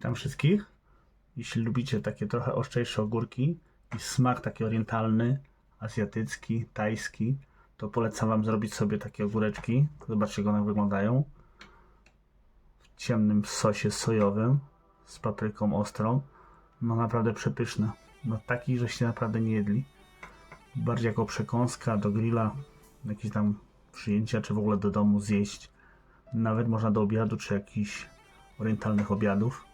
Witam wszystkich. Jeśli lubicie takie trochę ostrzejsze ogórki i smak taki orientalny, azjatycki, tajski, to polecam Wam zrobić sobie takie ogóreczki. Zobaczcie, jak one wyglądają. W ciemnym sosie sojowym z papryką ostrą. No naprawdę przepyszne. No takich, żeście naprawdę nie jedli. Bardziej jako przekąska do grilla, jakieś tam przyjęcia, czy w ogóle do domu zjeść. Nawet można do obiadu, czy jakichś orientalnych obiadów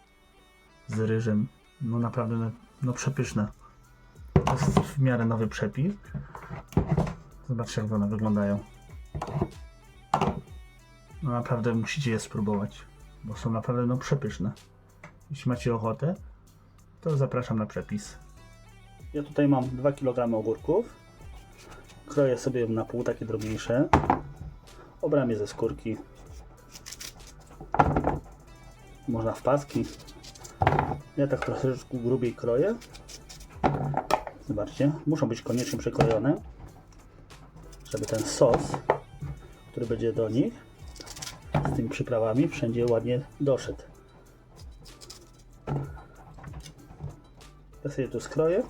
z ryżem. No naprawdę, no, no przepyszne. To jest w miarę nowy przepis. Zobaczcie, jak one wyglądają. No naprawdę musicie je spróbować, bo są naprawdę no przepyszne. Jeśli macie ochotę, to zapraszam na przepis. Ja tutaj mam 2 kg ogórków. Kroję sobie na pół takie drobniejsze. Obrałem je ze skórki. Można w paski. Ja tak troszeczkę grubiej kroję. Zobaczcie, muszą być koniecznie przekrojone, żeby ten sos, który będzie do nich z tymi przyprawami, wszędzie ładnie doszedł. Ja sobie tu skroję.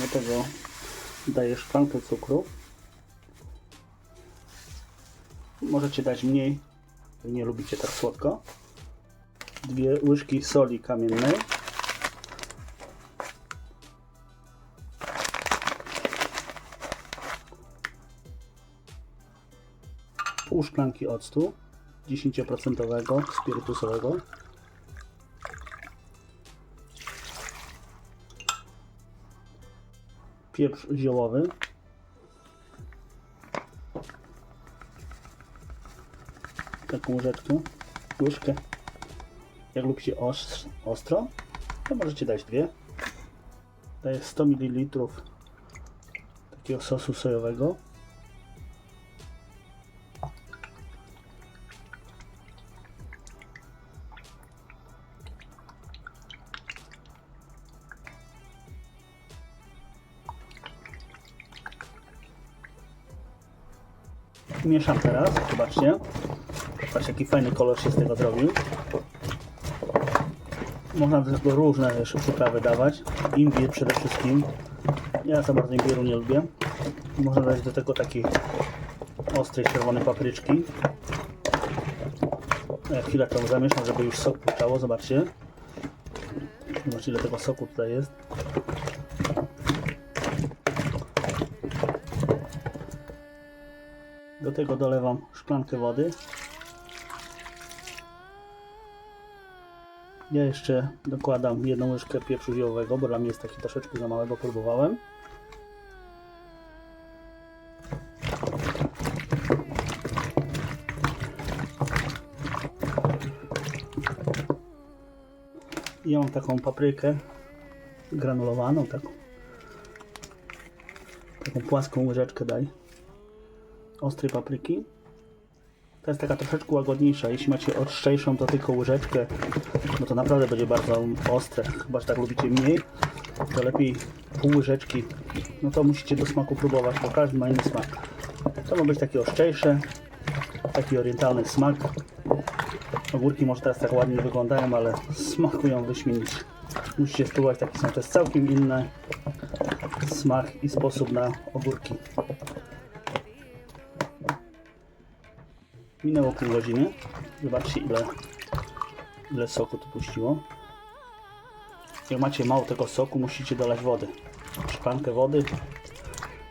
Do tego daję szklankę cukru. Możecie dać mniej, nie lubicie tak słodko. Dwie łyżki soli kamiennej. Pół szklanki octu 10% spirytusowego. Pieprz ziołowy. Taką łyżeczkę, łyżkę. Jak lubicie os- ostro, to możecie dać dwie. Daję 100 ml takiego sosu sojowego. Mieszam teraz, zobaczcie. Patrzcie jaki fajny kolor się z tego zrobił. Można do różne jeszcze przyprawy dawać. Imbir przede wszystkim. Ja za bardzo imbiru nie lubię. Można dać do tego takiej ostrej czerwonej papryczki. Chwilę to zamieszam, żeby już sok puszczało. Zobaczcie. Zobaczcie ile tego soku tutaj jest. Do tego dolewam szklankę wody. Ja jeszcze dokładam jedną łyżkę pieprzu ziołowego, bo dla mnie jest taki troszeczkę za małego, próbowałem. I Ja mam taką paprykę granulowaną, taką, taką płaską łyżeczkę daj ostrej papryki. To jest taka troszeczkę łagodniejsza. Jeśli macie ostrzejszą, to tylko łyżeczkę, no to naprawdę będzie bardzo ostre. Chyba, że tak lubicie mniej, to lepiej pół łyżeczki. No to musicie do smaku próbować, bo każdy ma inny smak. To ma być takie ostrzejsze, taki orientalny smak. Ogórki może teraz tak ładnie wyglądają, ale smakują wyśmienicie. Musicie spróbować taki smak. To jest całkiem inny smak i sposób na ogórki. Minęło pół godziny. Zobaczcie ile, ile soku tu puściło. Jak macie mało tego soku, musicie dolać wody. Szklankę wody.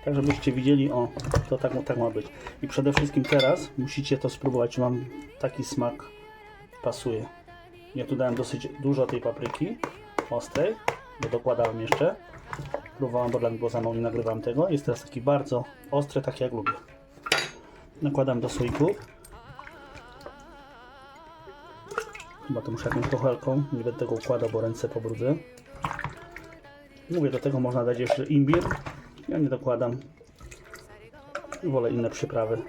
Tak żebyście widzieli, o, to tak, tak ma być. I przede wszystkim teraz musicie to spróbować, wam taki smak pasuje. Ja tu dałem dosyć dużo tej papryki ostrej, bo dokładałem jeszcze. Próbowałem, bo dla mnie było za mało, nie nagrywam tego. Jest teraz taki bardzo ostry, tak jak lubię. Nakładam do słoików. Chyba to muszę jakąś kochelką, nie będę tego układał, bo ręce pobrudzę. Mówię, do tego można dać jeszcze imbir. Ja nie dokładam. Wolę inne przyprawy.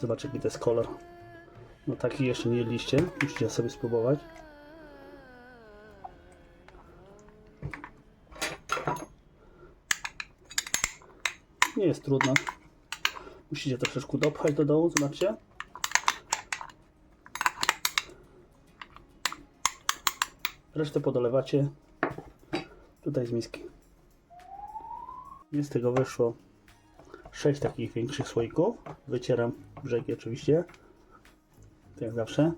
Zobaczcie jaki to jest kolor. No taki jeszcze nie jedliście, musicie sobie spróbować. Nie jest trudno. Musicie troszeczkę dopchać do dołu, zobaczcie. Resztę podolewacie tutaj z miski. I z tego wyszło 6 takich większych słoików. Wycieram brzegi oczywiście. Tak jak zawsze.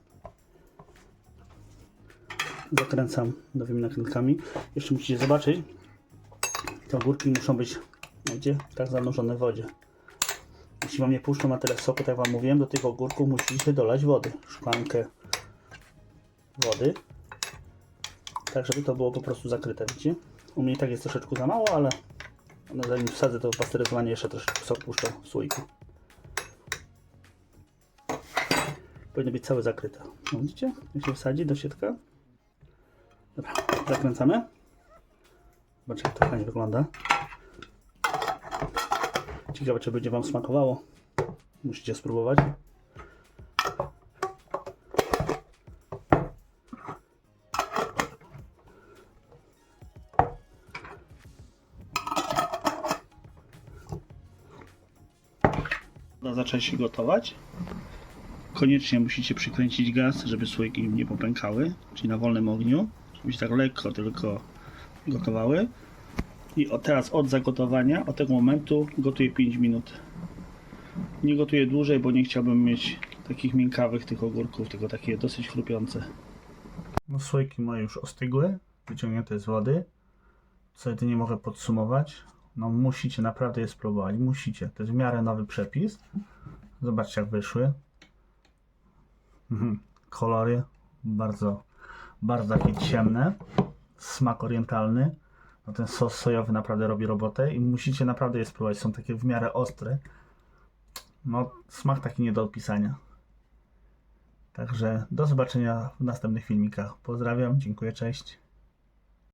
Zakręcam nowymi nakrętkami. Jeszcze musicie zobaczyć, te ogórki muszą być gdzie? tak zanurzone w wodzie. Jeśli Wam nie puszczą na tyle soku, tak Wam mówiłem, do tych ogórków musicie dolać wody. Szklankę wody. Tak, żeby to było po prostu zakryte, widzicie? U mnie tak jest troszeczkę za mało, ale no, zanim wsadzę to pasteryzowanie, jeszcze troszeczkę sok puszczę w słoiku. Powinno być całe zakryte. No, widzicie? Jak się wsadzi do środka. Dobra, zakręcamy. Zobaczcie, jak to fajnie wygląda. Ciekawe, czy będzie Wam smakowało. Musicie spróbować. Woda zaczęła się gotować. Koniecznie musicie przykręcić gaz, żeby słoiki nie popękały, czyli na wolnym ogniu, żebyście tak lekko tylko gotowały. I teraz od zagotowania, od tego momentu gotuję 5 minut. Nie gotuję dłużej, bo nie chciałbym mieć takich miękkawych tych ogórków, tylko takie dosyć chrupiące. No słoiki moje już ostygły, wyciągnięte z wody. Co jedynie mogę podsumować, no musicie naprawdę je spróbować, musicie. To jest w miarę nowy przepis. Zobaczcie jak wyszły. Mhm. Kolory bardzo, bardzo takie ciemne. Smak orientalny. No ten sos sojowy naprawdę robi robotę i musicie naprawdę je spróbować. Są takie w miarę ostre. No, smak taki nie do opisania. Także do zobaczenia w następnych filmikach. Pozdrawiam, dziękuję, cześć.